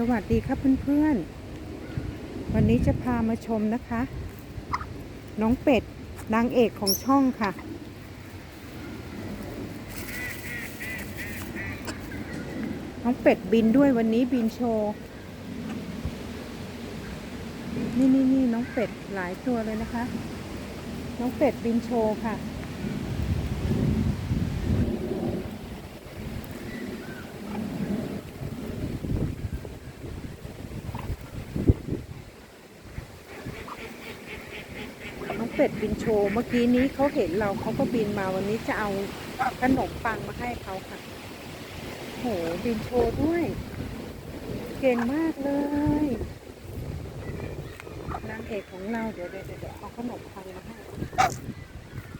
สวัสดีครับเพื่อนๆ วันนี้จะพามาชมนะคะ น้องเป็ดนางเอกของช่องค่ะ น้องเป็ดบินด้วยวันนี้บินโชว์ นี่นี่นี่น้องเป็ดหลายตัวเลยนะคะ น้องเป็ดบินโชว์ค่ะ เป็ดบินโชว์ เมื่อกี้นี้เขาเห็นเราเขาก็บินมาวันนี้จะเอาขนมปังมาให้เขาค่ะ โหบินโชว์ด้วย เก่งมากเลยนางเอกของเราเดี๋ยวเดี๋ยวเดี๋ยวเอาขนมปังมาให้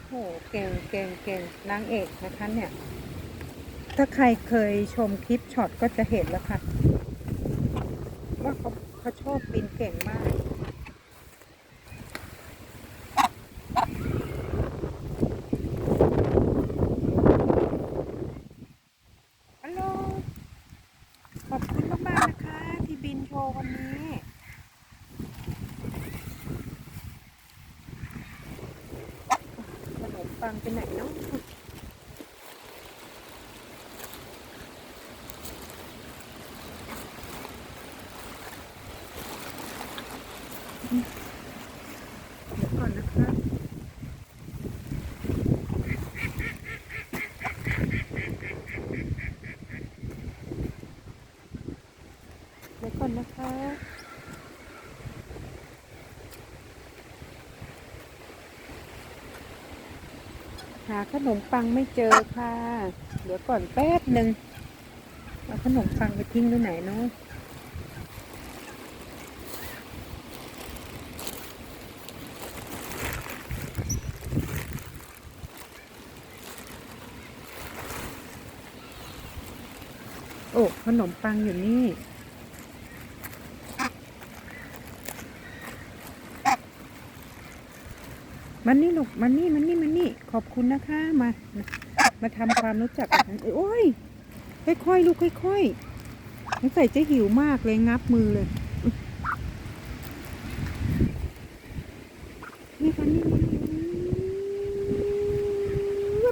โหเก่งเก่งเก่งนางเอกนะคะเนี่ย ถ้าใครเคยชมคลิปช็อตก็จะเห็นแล้วค่ะ ว่าเขาเขาชอบบินเก่งมาก ฮัลโหล ขอบคุณมากๆนะคะ ที่บินโชว์วันนี้ ขนมปัง ไปไหนเนาะเดี๋ยวก่อนนะคะเดี๋ยวก่อนนะคะ หาขนมปังไม่เจอค่ะ เดี๋ยวก่อนแป๊บหนึ่งเอาขนมปังไปทิ้งไว้ไหนเนาะโอ้ขนมปังอยู่นี่มันนี่ลูกมันนี่มันนี่มันนี่ ขอบคุณนะคะมามา มาทำความรู้จักโอ้ยค่อยๆลูกค่อยๆสงสัยจะหิวมากเลยงับมือเลยนี่ค่ะนี่นี่นี่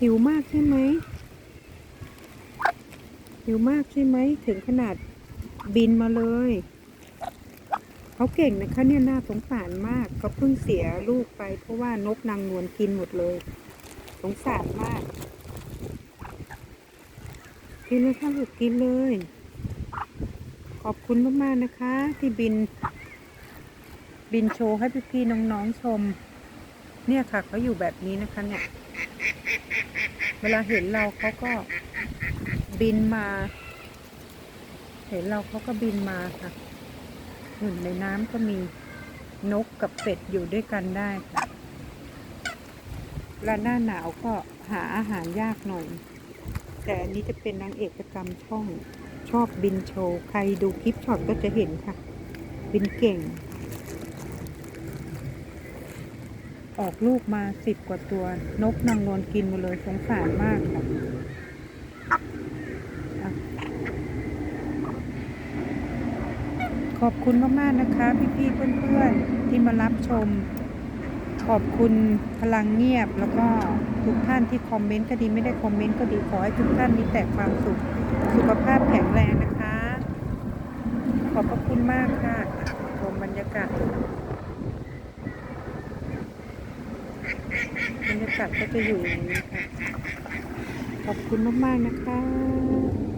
หิวมากใช่ไหมหิวมากใช่ไหมถึงขนาดบินมาเลย เขาเก่งนะคะเนี่ยน่าสงสารมากเขาเพิ่งเสียลูกไป เพราะว่านกนางนวลกินหมดเลย สงสารมาก กินเลยค่ะลูกกินเลย ขอบคุณมากๆนะคะ ที่บิน บินโชว์ให้พี่ๆน้องๆชม เนี่ยค่ะเขาอยู่แบบนี้นะคะ เนี่ย เวลาเห็นเราเขาก็บินมา เห็นเราเขาก็บินมาค่ะ อยู่ในน้ำก็มีนกกับเป็ดอยู่ด้วยกันได้ค่ะและหน้าหนาวก็หาอาหารยากหน่อย แต่อันนี้จะเป็นนางเอกประจำช่องชอบบินโชว์ ใครดูคลิปช็อตก็จะเห็นค่ะ บินเก่ง ออกลูกมาสิบกว่าตัวนกนางนวลกินหมดเลยสงสารมากค่ะอะ ขอบคุณมากๆนะคะ พี่ๆเพื่อนๆที่มารับชม ขอบคุณพลังเงียบ แล้วก็ทุกท่านที่คอมเมนต์ก็ดีไม่ได้คอมเมนต์ก็ดีขอให้ทุกท่านมีแต่ความสุขสุขภาพแข็งแรงนะคะ ขอบพระคุณมากค่ะชมบรรยากาศบรรยากาศก็จะอยู่อย่างนี้ค่ะ ขอบคุณมากๆนะคะ